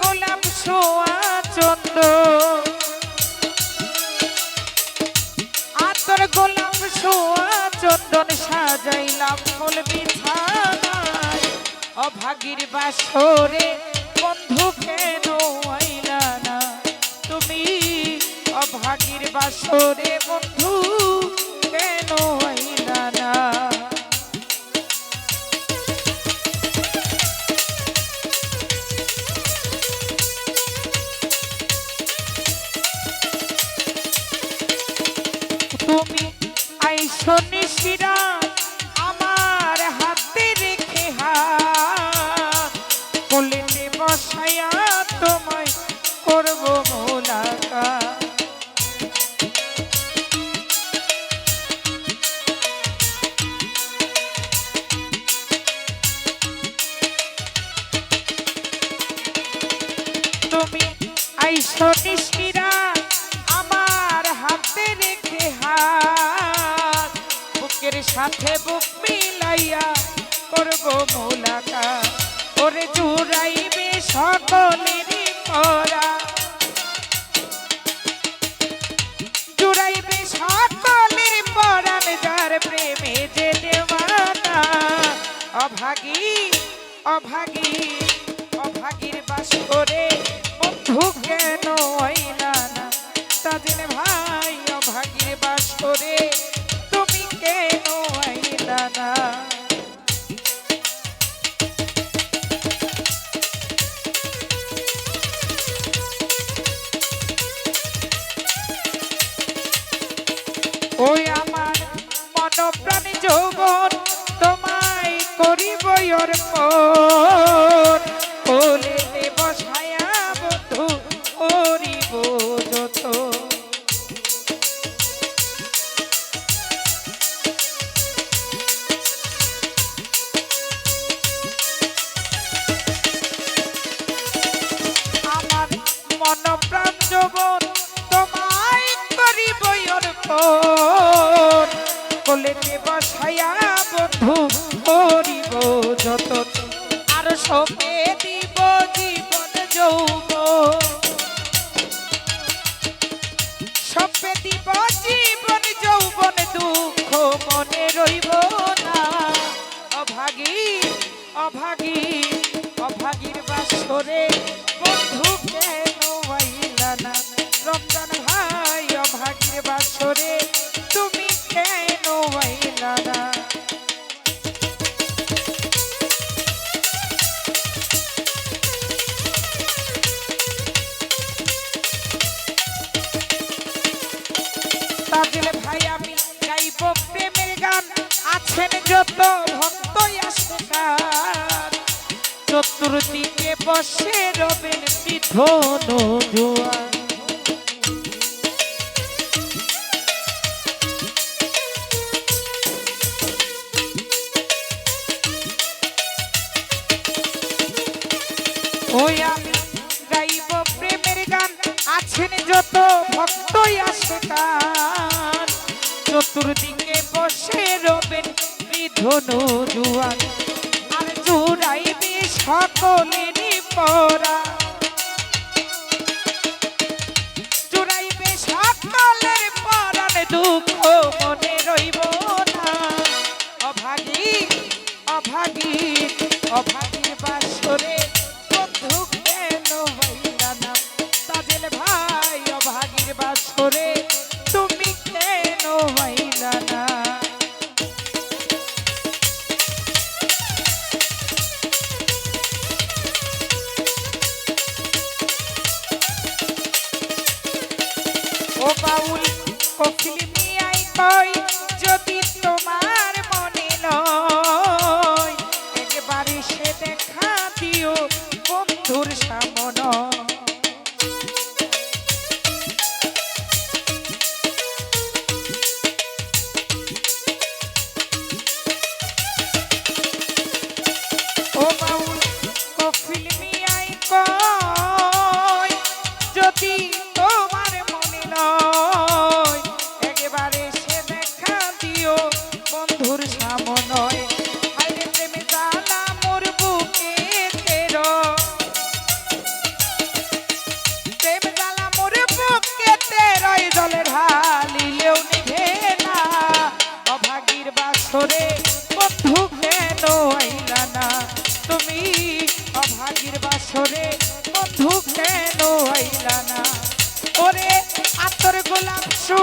গোলাপ সোয়া চন্দ আতর গোলাপ সোয়া চন্দন সাজাইলাম ফুল বিছানায়। অভাগীর বাসরে বন্ধু কেন অভাগীর বাসরে বন্ধু কেন আইসো নিশিরা আমার হাতে রেখে হাত। বুকের সাথে বুক মিলাইয়া করব মোলাকা ওরে জুড়াইবে সকলেরই পরা। জুড়াইবে সকলের পরাণ যার প্রেমে যে দেওয়ানা। অভাগী অভাগী, অভাগীর বাস করে কেন আইলা না তাদের ভাই অভাগীর বাস করে তুমি কেন আইলা না ওই আমার মন প্রাণ যৌবন তোমায় করিব অর্পণ কোলেতে বসায়া বন্ধু, করিব যত। আর সপে দিব জীবন যৌব সপে দিব জীবন যৌবন, দুঃখ মনে রইব না। অভাগী অভাগী, অভাগীর বাসরে বন্ধু আছেন যত ভক্ত আসে গান চতুর্দিকে বসে রবেন বিধন জোয়ান ওই আমি গাইব প্রেমের গান, আছেন যত ভক্তই আসে গান চতুর্দিকে বসে রবেন বিধনু জুয়ান আর জুড়াইবে সকলেরই পরা। জুড়াইবে সকলের পরাণ দুঃখ মনে রইব না। অভাগী অভাগী অভাগীর বাউল কোকিল মিয়াই কই, যদি তোমার মনে লয় একবারে সে দেখা দিও বন্ধুর সামন। ও বন্ধু কেন আইলা না, তুমি অভাগীর বাসরে, বন্ধু কেন আইলা না। ওরে আতর গোলাপ সু